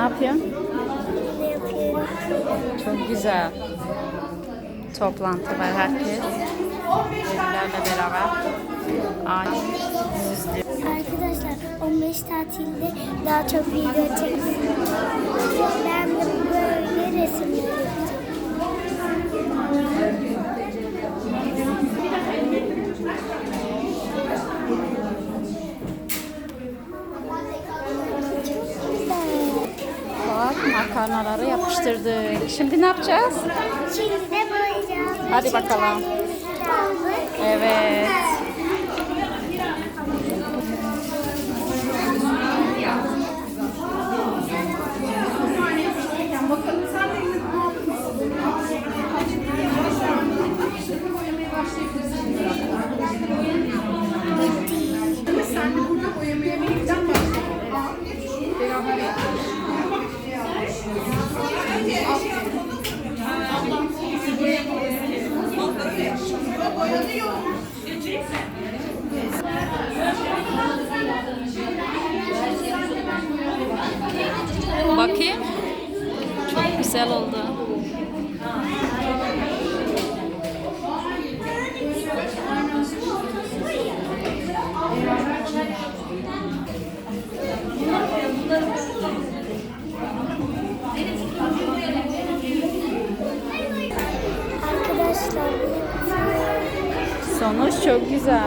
Ne yapıyorsun? Ne yapıyorum? Çok güzel. Toplantı var herkes. Velilerle beraber. Ağaç. Arkadaşlar 15 tatilde daha çok video çektim. Ben de makarnaları yapıştırdık. Şimdi ne yapacağız? Şimdi boyayacağız. Hadi bakalım. Evet. Güzel oldu. Sonuç çok güzel.